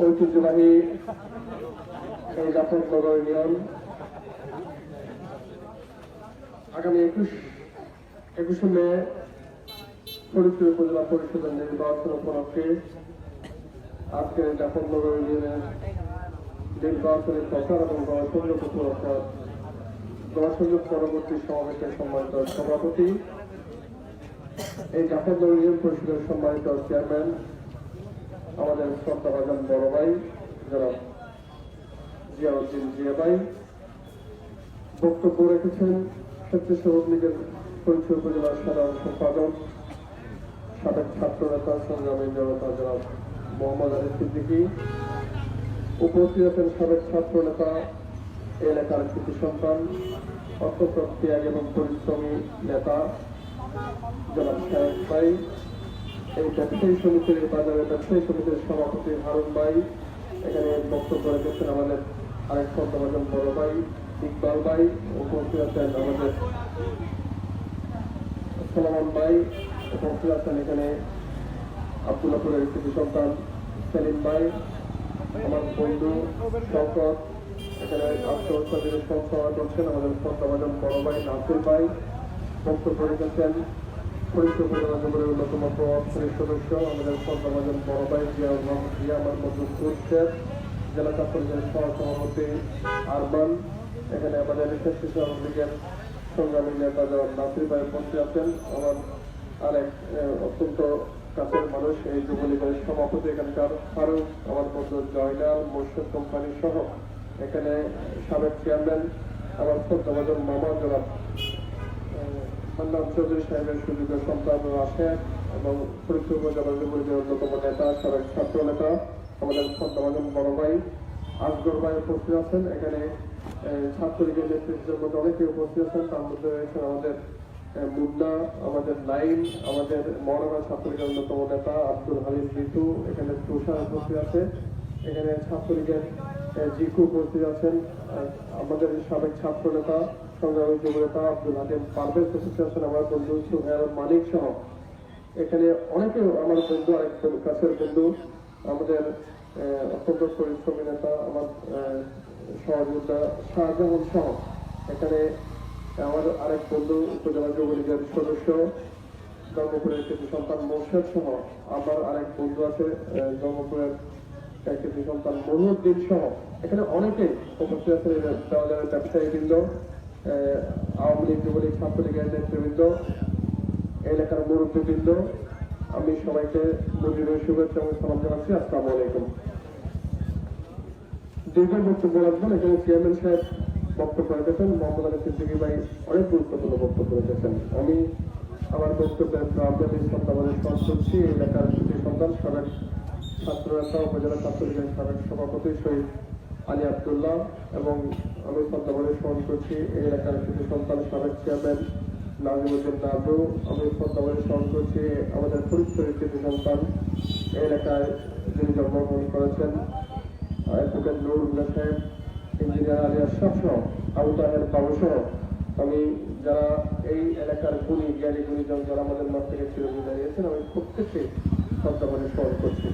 ঐতিহ্যবাহী এই জাফরনগর ইউনিয়ন আগামী একুশ, একুশে মে ফরিদপুর উপজেলা পরিষদের নির্বাচন উপলক্ষে আজকের জাফরনগর ইউনিয়নের নির্বাচনের প্রচার এবং গণসংযোগ উপলক্ষে গণসংযোগ পরবর্তী সমাবেশের সম্মানিত সভাপতি, এই জাফরনগর ইউনিয়ন পরিষদের সম্মানিত চেয়ারম্যান আমাদের শ্রদ্ধাভাজন বড় ভাই, যারা জিয়াউদ্দিন জিয়া ভাই, বক্তব্য রেখেছেন স্বেচ্ছাসেবক লীগের পরিচয় উপজেলার সাধারণ সম্পাদক, সাবেক ছাত্র নেতা সংগ্রামী জনতা জনাব মোহাম্মদ আলী সিদ্দিকী, উপস্থিত আছেন সাবেক ছাত্র নেতা এলাকার কৃতি সন্তান অত্যন্ত ত্যাগ এবং পরিশ্রমী নেতা জনাব সাহেব ভাই এই ব্যবসায়ী সমিতির এই বাজারের ব্যবসায়ী সমিতির সভাপতি হারুন ভাই, এখানে বক্তব্য রেখেছেন আমাদের আরেক সন্তান বড় ভাই, ইকবাল ভাই, উপস্থিত আছেন আমাদের সোলামান ভাই, উপস্থিত আছেন এখানে আব্দুল্লাপুরের কৃষি সন্তান সেলিম ভাই, আমার বন্ধু শঙ্কর এখানে আত্মহত্যাদের সংসভা করছেন আমাদের সন্তান বড় ভাই নাসির ভাই, বক্তব্য রেখেছেন অন্যতম প্রভাবশালী সদস্য আমাদের সন্তান বড় ভাই জিয়া মোহাম্মদ জিয়া আমার সহ সভাপতি আরবান এখানে আমাদের সংগ্রামী নেতা যারা নাসির ভাই উপস্থিত আছেন আমার আরেক অত্যন্ত কাছের মানুষ, এই যুবলীগের সভাপতি এখানকার ফারুক, আমার বন্ধু জয়নাল মোর্শেদ কোম্পানি সহ। এখানে সাবেক চেয়ারম্যান, আমার শ্রদ্ধাভাজন মামা জনাব মান্নান চৌধুরী সাহেবের সুযোগের সন্তান রাশেদ এবং ফরিদপুর উপজেলা যুবলীগের অন্যতম নেতা সাবেক ছাত্র নেতা, আমাদের শ্রদ্ধাভাজন বড় ভাই আসগর ভাই উপস্থিত আছেন। এখানে ছাত্রলীগের নেতৃত্বের মধ্যে অনেকে উপস্থিত আছেন। তার মধ্যে রয়েছেন আমাদের মুন্না, আমাদের নাইম, আমাদের মৌলানা ছাত্রলীগের অন্যতম নেতা আব্দুল হালিম বিটু এখানে তুষার উপস্থিত আছে। এখানে ছাত্রলীগের জিকু উপস্থিত আছেন। আমাদের সাবেক ছাত্র নেতা সংগ্রামী আমার বন্ধু সুহেল সহ। এখানে অনেকে আমার বন্ধু আরেক কাছের বন্ধু, আমাদের অত্যন্ত পরিশ্রমী নেতা আমার সহযোগিতা শাহজাহান সহ। এখানে আমার আরেক বন্ধু, উপজেলা যুবলীগের সদস্য, ধর্মপুরের কিছু সন্তান মোর্শেদ সহ। আমার আরেক বন্ধু আছে ধর্মপুরের কিছু সন্তান মনুদ্দিন সহ। এখানে অনেকে উপস্থিত আছে ব্যবসায়ী বৃন্দ আওয়ামী লীগ যুবলীগ ছাত্রলীগের নেতৃবৃন্দ, এলাকার মুরব্বীবৃন্দ, আমি সবাইকে মন্দিরের শুভেচ্ছা এবং সালাম জানাচ্ছি। আসসালামু আলাইকুম। দীর্ঘ বক্তব্য রাখবেন এখানে চেয়ারম্যান সাহেব বক্তব্য রেখেছেন, মোহাম্মদ আলী সিদ্দিকী ভাই অনেক গুরুত্বপূর্ণ বক্তব্য রেখেছেন। আমি আমার বক্তব্যে আপনাদের সন্তানের স্মরণ করছি। এলাকার সুখী সন্তান, সাবেক ছাত্র নেতা উপজেলা ছাত্রলীগের সাবেক সভাপতি শহীদ আলী আবদুল্লাহ এবং আমি সন্তানের স্মরণ করছি। এই এলাকার সুখী সন্তান সাবেক চেয়ারম্যান নাজিমুদ্দিন নাজু। আমি সন্তানের স্মরণ করছি। আমাদের ফরিদপুরের কৃষি সন্তান এই এলাকায় যিনি জন্মগ্রহণ করেছেন। অ্যাডভোকেট নুরুল্লাহ সাহেব, ইঞ্জিনিয়ার আলী আশরাফ সহ আবু তাহের বাবু আমি যারা এই এলাকার গুণী, জ্ঞানী গুণীজন যারা আমাদের মাঠ থেকে চিরদিন দাঁড়িয়েছেন আমি প্রত্যেককে শ্রদ্ধা করে স্মরণ করছি।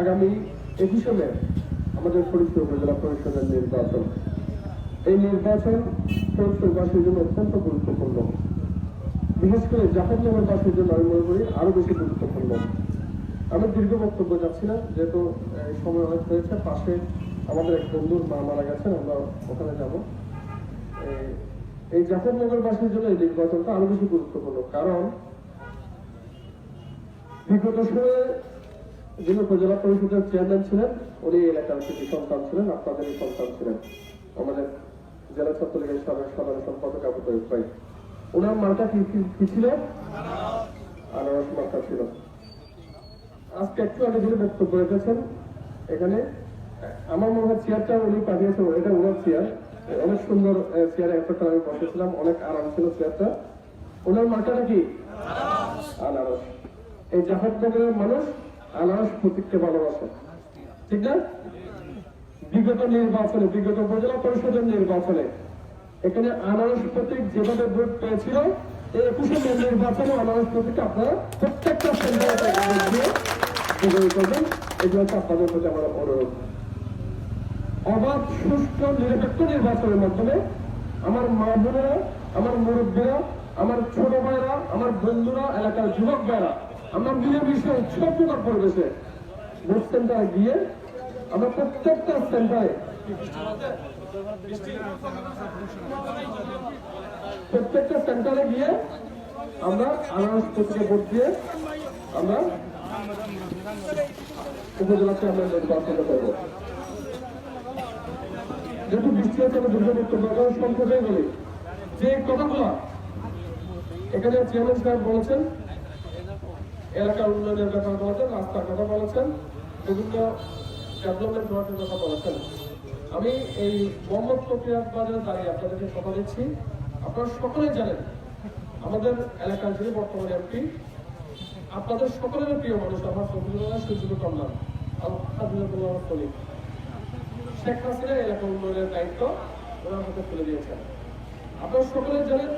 আগামী একুশে মে আমাদের ফরিদপুর উপজেলা পরিষদের নির্বাচন। এই নির্বাচন ফরিদপুরবাসীর জন্য অত্যন্ত গুরুত্বপূর্ণ। বিশেষ করে জাহান্নামের জন্য আমি মনে করি আরও বেশি গুরুত্বপূর্ণ। আমি দীর্ঘ বক্তব্য যাচ্ছি না, যেহেতু সময় অনেক হয়েছে, পাশে আমাদের এক বন্ধুর মা মারা গেছেন, আমরা ওখানে যাব। এই- এই জাফরনগরবাসীর জন্য এই নির্বাচনটা আরও বেশি গুরুত্বপূর্ণ, কারণ বিগত সময়ে যিনি উপজেলা পরিষদের চেয়ারম্যান ছিলেন, উনি এলাকার কৃষি সন্তান ছিলেন আপনাদেরই সন্তান ছিলেন। আমাদের জেলা ছাত্রলীগের সাবেক সাধারণ সম্পাদক আবু তৈব ভাই। ওনার মার্কা কি ছিল? আনারস ছিল। আজকে একটু আগে যিনি বক্তব্য রেখেছেন, এখানে, আমার মনে হয় চেয়ারটা উনি পাঠিয়েছেন, এটা ওনার চেয়ার। অনেক সুন্দর চেয়ারে একটা আমি বসেছিলাম, অনেক আরাম ছিল চেয়ারটা। ওনার মার্কাটা কি? আনারস। এই জাহাজনগরের মানুষ আনারস প্রতীককে ভালোবাসে। ঠিক না? বিগত নির্বাচনে, বিগত উপজেলা পরিষদের নির্বাচনে এখানে আনারস প্রতীক যেভাবে ভোট পেয়েছিল, এই একুশে মে নির্বাচনে আনারস প্রতীক আপনারা প্রত্যেকটা দিয়ে করবেন। এগুলো হচ্ছে আপনাদের প্রতি আমার অনুরোধ। অবাধ, সুষ্ঠু, নিরপেক্ষ নির্বাচনের মাধ্যমে আমার মা বোনেরা, আমার মুরব্বীরা, আমার ছোট ভাইরা, আমার বন্ধুরা, এলাকার যুবক ভাইরা আমরা মিলেমিশে উৎসবমুখর পরিবেশে ভোট সেন্টারে গিয়ে আমরা প্রত্যেকটা সেন্টারে প্রত্যেকটা সেন্টারে গিয়ে আমরা আনারস প্রতীকে ভোট দিয়ে আমরা উপজেলা চেয়ারম্যান নির্বাচন করব। যেহেতু বৃষ্টি হচ্ছে আমরা দুর্গা বক্তব্য করার সংক্ষেপে বলি, যে কথাগুলো এখানে চেয়ারম্যান সাহেব বলেছেন এলাকার উন্নয়নের কথা বলেছেন, রাস্তার কথা বলেছেন, বিভিন্ন ডেভেলপমেন্ট ওয়ার্কের কথা বলেছেন। আমি এই মোহাম্মদ প্রক্রিয়া বাজারে দাঁড়িয়ে আপনাদেরকে কথা দিচ্ছি। আপনারা সকলেই জানেন, আমাদের এলাকার যিনি বর্তমানে এমপি, আপনাদের সকলের প্রিয় মানুষ আমার শফিউল্লাহ সুযোগ কন্যা আলহামদুলিল্লাহ শেখ হাসিনা এলাকা উন্নয়নের দায়িত্ব ওনার হাতে তুলে দিয়েছেন। আপনারা সকলে জানেন,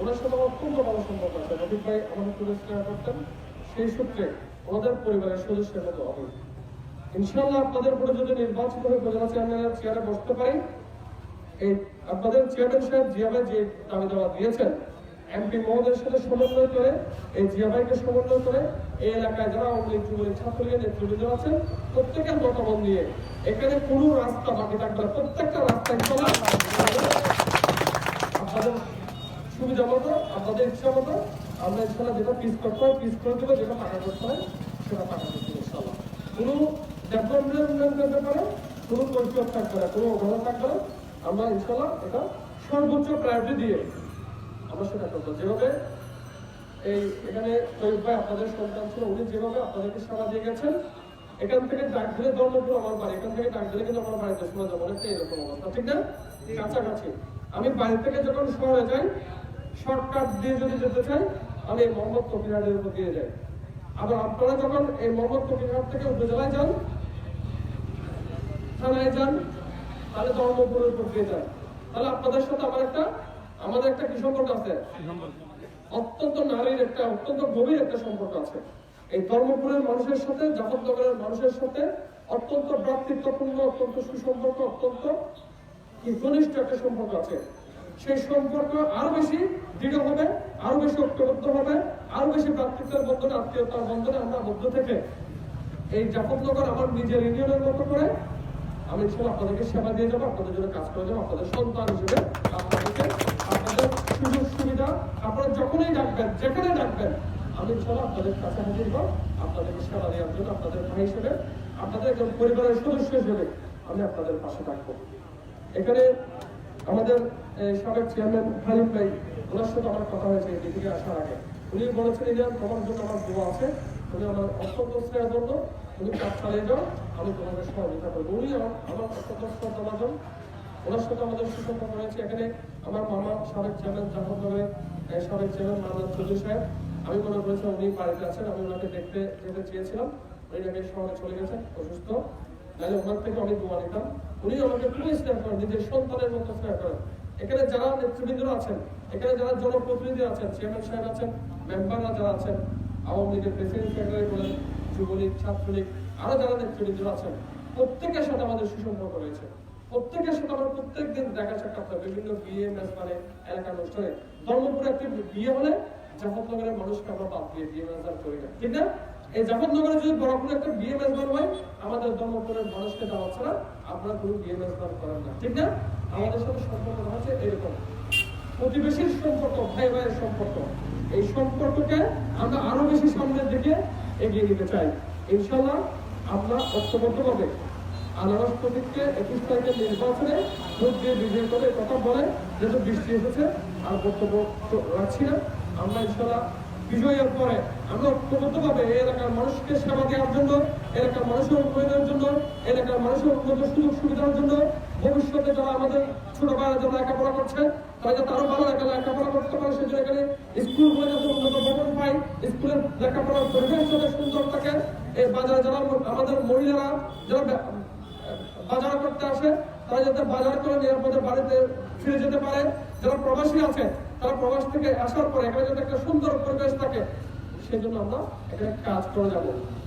ওনার সাথে অত্যন্ত ভালো সম্পর্ক আছে। রফিক ভাই আমাদের পুরস্কার করতেন সেই সূত্রে আমাদের পরিবারের সদস্যের মতো আমি ইনশাআল্লাহ আপনাদের উপরে যদি নির্বাচিত হয়ে উপজেলা চেয়ারম্যানের চেয়ারে বসতে পারি এই আপনাদের চেয়ারম্যান সাহেব জিয়া ভাই যে দাবি দেওয়া দিয়েছেন, এমপি মহোদয়ের সাথে সমন্বয় করে, এই জিয়া ভাইকে সমন্বয় করে এই এলাকায় যারা লীগ যুবলীগ ছাত্রলীগের নেতৃবৃন্দ আছেন, প্রত্যেকের মতামত নিয়ে এখানে কোনো রাস্তা বাকি থাকবে প্রত্যেকটা রাস্তা ইনশাআল্লাহ আপনাদের সুবিধা মতো, আপনাদের ইচ্ছা মতো আমরা ইনশাল্লাহ যেটা পিস করতে হয় পিস করে দেবো যেটা টাকা করতে হয় সেটা টাকা করতে হবে ইনশাল্লাহ কোনো ডেভেলপমেন্ট উন্নয়নের ব্যাপারে কোনো কৈফিয়ত থাকবে না কোনো অভাব থাকবে না আমরা ইনশাল্লাহ এটা সর্বোচ্চ প্রায়োরিটি দিয়ে আমরা সেটা করব। যেভাবে এই এখানে তৈব ভাই আপনাদের সন্তান ছিল উনি যেভাবে আপনাদেরকে সেবা দিয়ে গেছেন এখান থেকে ডাক দিলে ধর্মপুর আমার বাড়ি এখান থেকে ডাক দিলে কিন্তু আমার বাড়িতে শোনা যাবে অনেকটা এরকম অবস্থা ঠিক না? কাছাকাছি। আমি বাড়ি থেকে যখন শহরে যাই শর্টকাট দিয়ে যদি যেতে চাই আমি এই মোহাম্মদ কপিরহাটের উপর দিয়ে যাই। আবার আপনারা যখন এই মোহাম্মদ কপিরহাট থেকে উপজেলায় যান থানায় যান তাহলে ধর্মপুরের উপর দিয়ে যান। তাহলে আপনাদের সাথে আমার একটা আমাদের একটা কি সম্পর্ক আছে? অত্যন্ত নারীর একটা অত্যন্ত গভীর একটা সম্পর্ক আছে। এই ধর্মপুরের মানুষের সাথে জাফরনগরের মানুষের সাথে অত্যন্ত ভ্রাতৃত্বপূর্ণ অত্যন্ত সুসম্পর্ক অত্যন্ত ঘনিষ্ঠ একটা সম্পর্ক আছে। সেই সম্পর্ক আরও বেশি দৃঢ় হবে, আরও বেশি ঐক্যবদ্ধ হবে, আরও বেশি ভ্রাতৃত্বের বন্ধনে, আত্মীয়তার বন্ধনে আমরা মধ্য থেকে এই জাফরনগর আমার নিজের ইউনিয়নের মতো করে আমি ইনশাল্লাহ আপনাদেরকে সেবা দিয়ে যাব, আপনাদের জন্য কাজ করে যাব, আপনাদের সন্তান হিসেবে আপনাদেরকে আপনাদের সুযোগ সুবিধা, আপনারা যখনই ডাকবেন যেখানে ডাকবেন, আমি ইনশাল্লাহ আপনাদের কাছে হাজির হব আপনাদেরকে সেবা দেওয়ার জন্য আপনাদের ভাই হিসেবে, আপনাদের একজন পরিবারের সদস্য হিসেবে আমি আপনাদের পাশে থাকব। এখানে আমাদের সাবেক চেয়ারম্যান হালিম ভাই ওনার সাথে আমার কথা হয়েছে এই দিকে আসার আগে। উনি বলেছেন যে তোমার জন্য আমার দোয়া আছে। তুমি আমার অত্যন্ত স্নেহ জন্য, তুমি কাজ চালিয়ে যাও, আমি তোমাদের সহযোগিতা করব। উনি আমার আমার অত্যন্ত শ্রদ্ধাভাজন ওনার সাথে আমাদের সুসম্পর্ক রয়েছে। এখানে আমার মামা সাবেক চেয়ারম্যান জাফরনগরের এই সাবেক চেয়ারম্যান মামা চৌধুরী সাহেব। আমি মনে করেছিলাম উনি বাড়িতে আছেন, আমি ওনাকে দেখতে, যেতে চেয়েছিলাম। উনি নাকি শহরে চলে গেছেন, অসুস্থ। নাহলে ওনার থেকে অনেক দোয়া নিতাম। উনি আমাকে খুবই স্নেহ করেন, নিজের সন্তানের মতো স্নেহ করেন। এখানে যারা নেতৃবৃন্দরা আছেন, এখানে যারা জনপ্রতিনিধি আছেন চেয়ারম্যান সাহেব আছেন মেম্বাররা যারা আছেন, আওয়ামী লীগের প্রেসিডেন্ট সেক্রেটারি বলেন, যুবলীগ, ছাত্রলীগ, আরও যারা নেতৃবৃন্দরা আছেন, প্রত্যেকের সাথে আমাদের সুসম্পর্ক রয়েছে। প্রত্যেকের সাথে আমরা প্রত্যেক দিন দেখা সাক্ষাৎ হয় বিভিন্ন বিয়ে মেজবানে এলাকার অনুষ্ঠানে। ধর্মপুরে একটি বিয়ে হলে জাফরনগরের মানুষকে আমরা বাদ দিয়ে বিয়ে মেজবান করি না। ঠিক না? এই জাফরনগরে যদি বড় কোনো একটা বিয়ে মেজবান হয়, আমাদের ধর্মপুরের মানুষকে দেওয়া ছাড়া আপনারা কোনো বিয়ে মেজবান করেন না। ঠিক না? আমাদের সাথে সম্পর্ক হচ্ছে এরকম। প্রতিবেশীর সম্পর্ক ভাই ভাইয়ের সম্পর্ক। এই সম্পর্ককে আমরা আরও বেশি সামনের দিকে এগিয়ে নিতে চাই। ইনশাল্লাহ আমরা ঐক্যবদ্ধভাবে আনারস প্রতীককে একুশ তারিখের নির্বাচনে ভোট দিয়ে বিজয়ী করে কথা বলে যেহেতু বৃষ্টি এসেছে আর বক্তব্য রাখছি না। আমরা ইনশাল্লাহ বিজয়ের পরে আমরা ঐক্যবদ্ধভাবে এই এলাকার মানুষকে সেবা দেওয়ার জন্য, এলাকার মানুষের উন্নয়নের জন্য, এলাকার মানুষের উন্নত সুযোগ সুবিধার জন্য ভবিষ্যতে যারা আমাদের ছোট ভাইরা যারা লেখাপড়া করছে, তারা আরও ভালো লেখা লেখাপড়া করতে পারে সেজন্য এখানে স্কুলগুলো যাতে উন্নত ভবন পায় স্কুলের লেখাপড়ার পরিবেশ যাতে সুন্দর থাকে। এই বাজারে যারা আমাদের মহিলারা যারা বাজার করতে আসে, তারা যাতে বাজার করে নিরাপদে বাড়িতে ফিরে যেতে পারে। যারা প্রবাসী আছে, তারা প্রবাস থেকে আসার পরে এখানে যাতে একটা সুন্দর পরিবেশ থাকে, সেই জন্য আমরা এখানে কাজ করে যাব।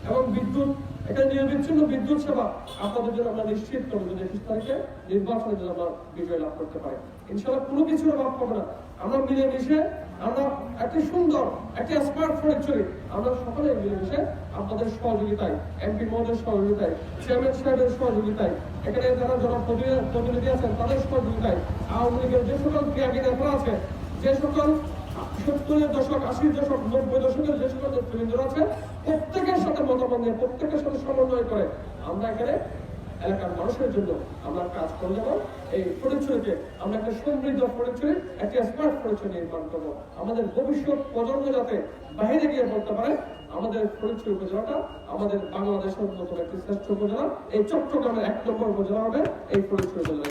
এবং বিদ্যুৎ এখানে নিরবিচ্ছিন্ন বিদ্যুৎ সেবা আপনাদের জন্য আমরা নিশ্চিত করব যে একুশ তারিখে নির্বাচনের জন্য আমরা বিজয় লাভ করতে পারি। ইনশাল্লাহ কোনো কিছুর অভাব হবে না। আমরা মিলেমিশে, আমরা একটি সুন্দর, একটি স্মার্ট ফরিচুরি আমরা সকলে মিলেমিশে আপনাদের সহযোগিতায় এমপি মহোদয়ের সহযোগিতায় চেয়ারম্যান সাহেবের সহযোগিতায়, এখানে যারা জনপ্রতিনিধি প্রতিনিধি আছেন, তাদের সহযোগিতায় আওয়ামী লীগের যে সকল ত্যাগী নেতারা আছে, যে সকল সত্তরের দশক, আশির দশক, নব্বই দশকের যে সকল নেতৃবৃন্দরা আছে প্রত্যেকের সাথে মতামত নিয়ে, প্রত্যেকের সাথে সমন্বয় করে আমরা এখানে এলাকার মানুষের জন্য আমরা কাজ করে যাব এই পরিচয়কে আমরা একটা সমৃদ্ধ পরিচয়, একটা স্মার্ট পরিচয় নির্মাণ করব। আমাদের ভবিষ্যৎ প্রজন্ম যাতে বাইরে গিয়ে বলতে পারে, আমাদের পরিচয় উপজেলাটা আমাদের বাংলাদেশের অন্যতম একটি শ্রেষ্ঠ উপজেলা। এই চট্টগ্রামের এক নম্বর উপজেলা হবে এই পরিচয় উপজেলা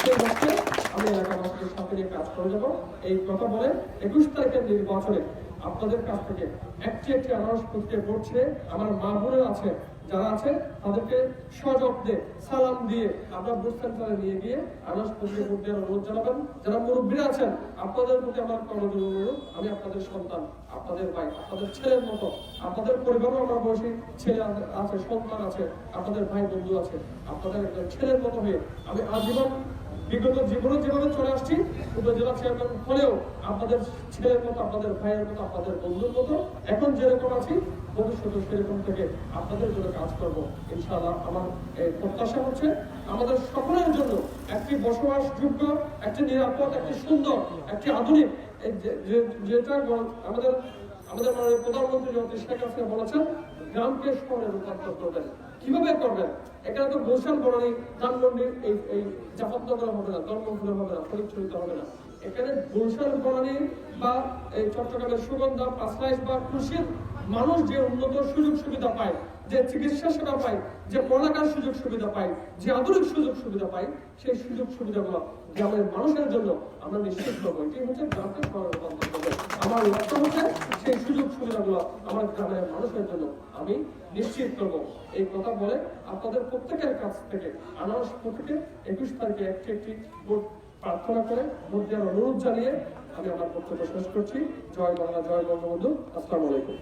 সেই লক্ষ্যে আমি এলাকাবাসীদের সাথে নিয়ে কাজ করে যাব। এই কথা বলে একুশ তারিখের নির্বাচনে আপনাদের কাছ থেকে একটি একটি আনারস প্রক্রিয়া করছে আমার মা বোনেরা আছে, যারা আছে, তাদেরকে সযত্নে সালাম দিয়ে আমরা বুথ সেন্টারে নিয়ে গিয়ে আনারস প্রক্রিয়া করতে অনুরোধ জানাবেন। যারা মুরব্বীরা আছেন, আপনাদের প্রতি আমার কর্মজোর অনুরোধ, আমি আপনাদের সন্তান, আপনাদের ভাই, আপনাদের ছেলের মতো, আপনাদের পরিবারও আমার বয়সী ছেলে আছে- আছে, সন্তান আছে, আপনাদের ভাই বন্ধু আছে, আপনাদের একজন ছেলের মতো হয়ে আমি আজীবন বিগত জীবনে যেভাবে চলে আসছি, উপজেলা চেয়ারম্যান হলেও আপনাদের ছেলের মতো, আপনাদের ভাইয়ের মতো, আপনাদের বন্ধুর মতো, এখন যেরকম আছি ভবিষ্যতে সেরকম থেকে আপনাদের জন্য কাজ করব। ইনশাআল্লাহ আমার প্রত্যাশা হচ্ছে, আমাদের সকলের জন্য একটি বসবাসযোগ্য, একটি নিরাপদ, একটি সুন্দর, একটি আধুনিক যেটা আমাদের আমাদের মাননীয় প্রধানমন্ত্রী শেখ হাসিনা বলেছেন, গ্রামকে রূপান্তর করবেন। কীভাবে করবেন? এখানে তো গোসাল বনানি এই এই হবে না ধর্মপুরে হবে না হবে না। এখানে বনানি বা এই চট্টগ্রামের সুগন্ধা, পাঁচলাইশ বা খুশির মানুষ যে উন্নত সুযোগ সুবিধা পায়, যে চিকিৎসা সেবা পায়, যে পড়ালেখার সুযোগ সুবিধা পায়, যে আধুনিক সুযোগ সুবিধা পায়, সেই সুযোগ সুবিধাগুলো গ্রামের মানুষের জন্য আমরা নিশ্চিত করব। এটি হচ্ছে গ্রামকে আমার লক্ষ্য হচ্ছে সেই সুযোগ সুবিধাগুলো আমার গ্রামের মানুষের জন্য আমি নিশ্চিত করব। এই কথা বলে আপনাদের প্রত্যেকের কাছ থেকে আনারস থেকে একুশ তারিখে একটি একটি ভোট প্রার্থনা করে ভোট দেওয়ার অনুরোধ জানিয়ে আমি আমার বক্তব্য শেষ করছি। জয় বাংলা, জয় বঙ্গবন্ধু। আসসালামু আলাইকুম।